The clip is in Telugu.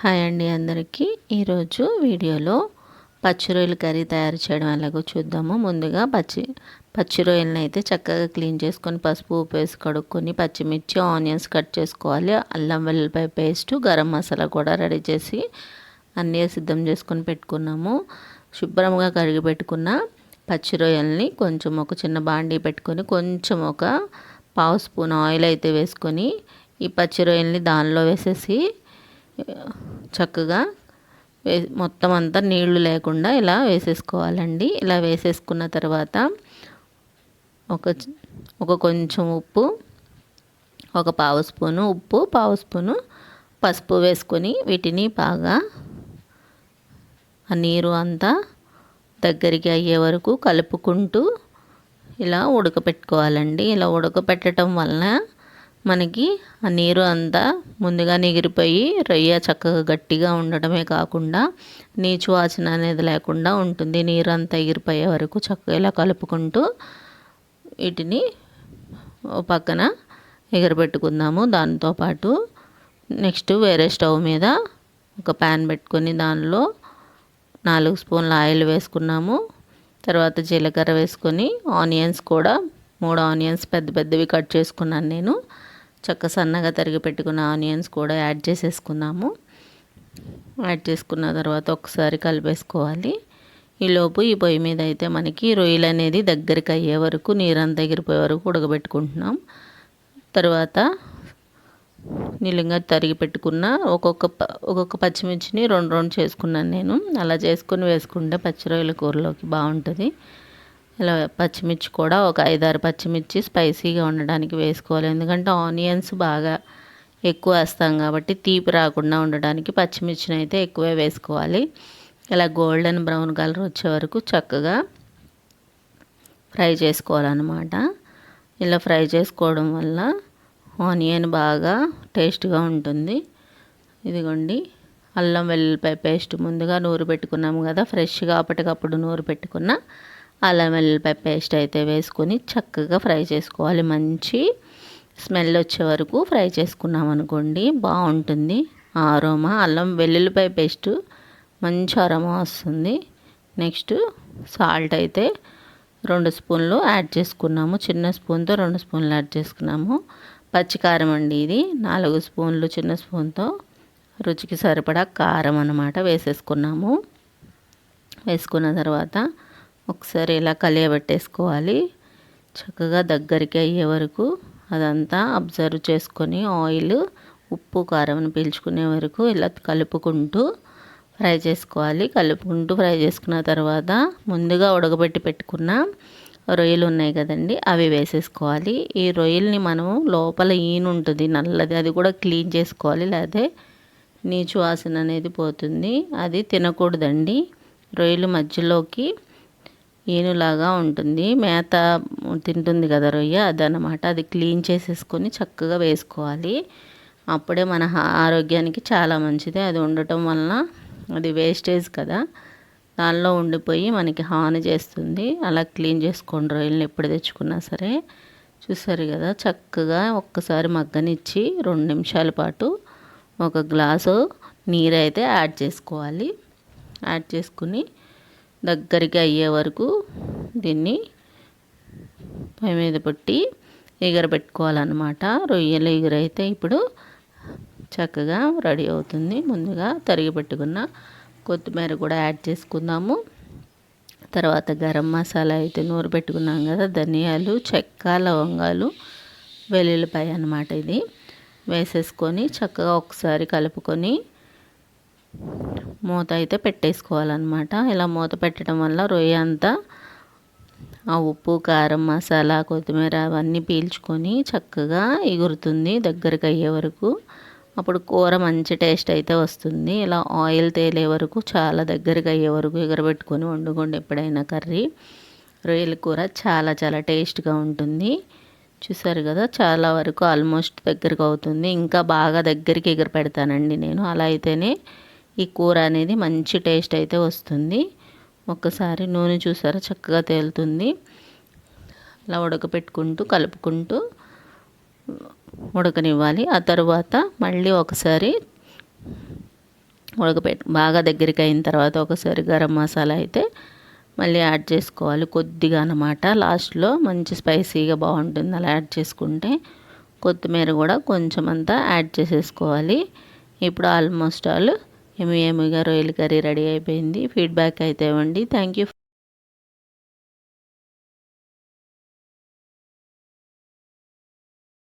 హాయ్ అండి అందరికీ. ఈరోజు వీడియోలో పచ్చి రొయ్యల కర్రీ తయారు చేయడం ఎలాగో చూద్దాము. ముందుగా పచ్చి పచ్చి రొయ్యలను అయితే చక్కగా క్లీన్ చేసుకొని పసుపు ఉప్పు వేసి కడుక్కొని పచ్చిమిర్చి ఆనియన్స్ కట్ చేసుకోవాలి. అల్లం వెల్లిపాయ పేస్ట్ గరం మసాలా కూడా రెడీ చేసి అన్నీ సిద్ధం చేసుకొని పెట్టుకున్నాము. శుభ్రంగా కడిగి పెట్టుకున్న పచ్చి రొయ్యల్ని కొంచెం ఒక చిన్న బాండీ పెట్టుకొని కొంచెం ఒక పావు స్పూన్ ఆయిల్ అయితే వేసుకొని ఈ పచ్చి రొయ్యల్ని దానిలో వేసేసి చక్కగా వే మొత్తం అంతా నీళ్ళు లేకుండా ఇలా వేసేసుకోవాలండి. ఇలా వేసేసుకున్న తర్వాత ఒక ఒక కొంచెం ఉప్పు ఒక పావు స్పూను ఉప్పు పావు స్పూను పసుపు వేసుకొని వీటిని బాగా ఆ నీరు అంతా దగ్గరికి అయ్యే వరకు కలుపుకుంటూ ఇలా ఉడకపెట్టుకోవాలండి. ఇలా ఉడకపెట్టడం వలన మనకి ఆ నీరు అంతా ముందుగా ఎగిరిపోయి రొయ్య చక్కగా గట్టిగా ఉండడమే కాకుండా నీచు వాసన అనేది లేకుండా ఉంటుంది. నీరు అంతా ఎగిరిపోయే వరకు చక్కగా ఇలా కలుపుకుంటూ వీటిని పక్కన ఎగరబెట్టుకుందాము. దాంతోపాటు నెక్స్ట్ వేరే స్టవ్ మీద ఒక ప్యాన్ పెట్టుకొని దానిలో నాలుగు స్పూన్ల ఆయిల్ వేసుకున్నాము. తర్వాత జీలకర్ర వేసుకొని ఆనియన్స్ కూడా మూడు ఆనియన్స్ పెద్ద పెద్దవి కట్ చేసుకున్నాను నేను. చక్క సన్నగా తరిగి పెట్టుకున్న ఆనియన్స్ కూడా యాడ్ చేసేసుకున్నాము యాడ్ చేసుకున్న తర్వాత ఒకసారి కలిపేసుకోవాలి. ఈలోపు ఈ పొయ్యి మీద అయితే మనకి రొయ్యలు అనేది దగ్గరికి అయ్యే వరకు నీరంతా ఎగిరిపోయే వరకు ఉడకబెట్టుకుంటున్నాం. తర్వాత నీళ్ళంగా తరిగి పెట్టుకున్న ఒక్కొక్క ఒక్కొక్క పచ్చిమిర్చిని రెండు రెండు చేసుకున్నాను నేను. అలా చేసుకుని వేసుకుంటే పచ్చి రొయ్యల కూరలోకి బాగుంటుంది. ఇలా పచ్చిమిర్చి కూడా ఒక ఐదారు పచ్చిమిర్చి స్పైసీగా ఉండడానికి వేసుకోవాలి. ఎందుకంటే ఆనియన్స్ బాగా ఎక్కువ వేస్తాం కాబట్టి తీపి రాకుండా ఉండడానికి పచ్చిమిర్చిని అయితే ఎక్కువే వేసుకోవాలి. ఇలా గోల్డెన్ బ్రౌన్ కలర్ వచ్చే వరకు చక్కగా ఫ్రై చేసుకోవాలన్నమాట. ఇలా ఫ్రై చేసుకోవడం వల్ల ఆనియన్ బాగా టేస్ట్గా ఉంటుంది. ఇదిగోండి అల్లం వెల్లుల్లిపాయ పేస్ట్ ముందుగా నూరు పెట్టుకున్నాము కదా ఫ్రెష్గా అప్పటికప్పుడు నూరు పెట్టుకున్న అల్లం వెల్లుల్లిపాయ పేస్ట్ అయితే వేసుకొని చక్కగా ఫ్రై చేసుకోవాలి. మంచి స్మెల్ వచ్చే వరకు ఫ్రై చేసుకున్నాం అనుకోండి బాగుంటుంది. ఆరోమా అల్లం వెల్లుల్లిపాయ పేస్ట్ మంచి అరోమా వస్తుంది. నెక్స్ట్ సాల్ట్ అయితే రెండు స్పూన్లు యాడ్ చేసుకున్నాము. చిన్న స్పూన్తో రెండు స్పూన్లు యాడ్ చేసుకున్నాము. పచ్చికారం అండి ఇది. నాలుగు స్పూన్లు చిన్న స్పూన్తో రుచికి సరిపడా కారం అన్నమాట వేసేసుకున్నాము. వేసుకున్న తర్వాత ఒకసారి ఇలా కలియబెట్టేసుకోవాలి. చక్కగా దగ్గరికి అయ్యే వరకు అదంతా అబ్జర్వ్ చేసుకొని ఆయిల్ ఉప్పు కారం పీల్చుకునే వరకు ఇలా కలుపుకుంటూ ఫ్రై చేసుకోవాలి. కలుపుకుంటూ ఫ్రై చేసుకున్న తర్వాత ముందుగా ఉడకబెట్టి పెట్టుకున్న రొయ్యలు ఉన్నాయి కదండి అవి వేసేసుకోవాలి. ఈ రొయ్యల్ని మనము లోపల ఈను ఉంటుంది నల్లది అది కూడా క్లీన్ చేసుకోవాలి. లేకపోతే నీచు వాసన అనేది పోతుంది. అది తినకూడదండి. రొయ్యలు మధ్యలోకి ఏనులాగా ఉంటుంది. మేత తింటుంది కదా రొయ్య? అదనమాట అది క్లీన్ చేసేసుకొని చక్కగా వేసుకోవాలి. అప్పుడే మన ఆరోగ్యానికి చాలా మంచిది. అది ఉండటం వలన అది వేస్టేజ్ కదా. దానిలో ఉండిపోయి మనకి హాని చేస్తుంది. అలా క్లీన్ చేసుకోండి రొయ్యలను ఎప్పుడు తెచ్చుకున్నా సరే. చూసారు కదా? చక్కగా ఒక్కసారి మగ్గనిచ్చి రెండు నిమిషాల పాటు ఒక గ్లాసు నీరైతే యాడ్ చేసుకోవాలి. యాడ్ చేసుకుని దగ్గరికి అయ్యే వరకు దీన్ని పై మీద పెట్టి ఎగరబెట్టుకోవాలన్నమాట. రొయ్యలు ఎగురైతే ఇప్పుడు చక్కగా రెడీ అవుతుంది. ముందుగా తరిగి పెట్టుకున్న కొత్తిమీర కూడా యాడ్ చేసుకుందాము. తర్వాత గరం మసాలా అయితే నూరు పెట్టుకున్నాం కదా ధనియాలు చెక్క లవంగాలు వెల్లుల్లిపాయ అనమాట ఇది. వేసేసుకొని చక్కగా ఒకసారి కలుపుకొని మూత అయితే పెట్టేసుకోవాలన్నమాట. ఇలా మూత పెట్టడం వల్ల రొయ్య అంతా ఆ ఉప్పు కారం మసాలా కొత్తిమీర అవన్నీ పీల్చుకొని చక్కగా ఎగురుతుంది దగ్గరికి అయ్యే వరకు. అప్పుడు కూర మంచి టేస్ట్ అయితే వస్తుంది. ఇలా ఆయిల్ తేలే వరకు చాలా దగ్గరికి అయ్యే వరకు ఎగరబెట్టుకొని వండుకోండి ఎప్పుడైనా కర్రీ. రొయ్యల కూర చాలా చాలా టేస్ట్గా ఉంటుంది. చూసారు కదా చాలా వరకు ఆల్మోస్ట్ దగ్గరకు అవుతుంది. ఇంకా బాగా దగ్గరికి ఎగర పెడతానండి నేను. అలా అయితేనే ఈ కూర అనేది మంచి టేస్ట్ అయితే వస్తుంది. ఒక్కసారి నూనె చూసారా? చక్కగా తేలుతుంది. అలా ఉడకపెట్టుకుంటూ కలుపుకుంటూ ఉడకనివ్వాలి. ఆ తర్వాత మళ్ళీ ఒకసారి ఉడకపెట్ బాగా దగ్గరికి అయిన తర్వాత ఒకసారి గరం మసాలా అయితే మళ్ళీ యాడ్ చేసుకోవాలి. కొద్దిగా అనమాట లాస్ట్లో మంచి స్పైసీగా బాగుంటుంది. అలా యాడ్ చేసుకుంటే కొత్తిమీర కూడా కొంచెం అంతా యాడ్ చేసేసుకోవాలి. ఇప్పుడు ఆల్మోస్ట్ ఆల్ ఏమి ఏమిగా రొయ్యల కర్రీ రెడీ అయిపోయింది. ఫీడ్బ్యాక్ అయితే ఇవ్వండి. Thank you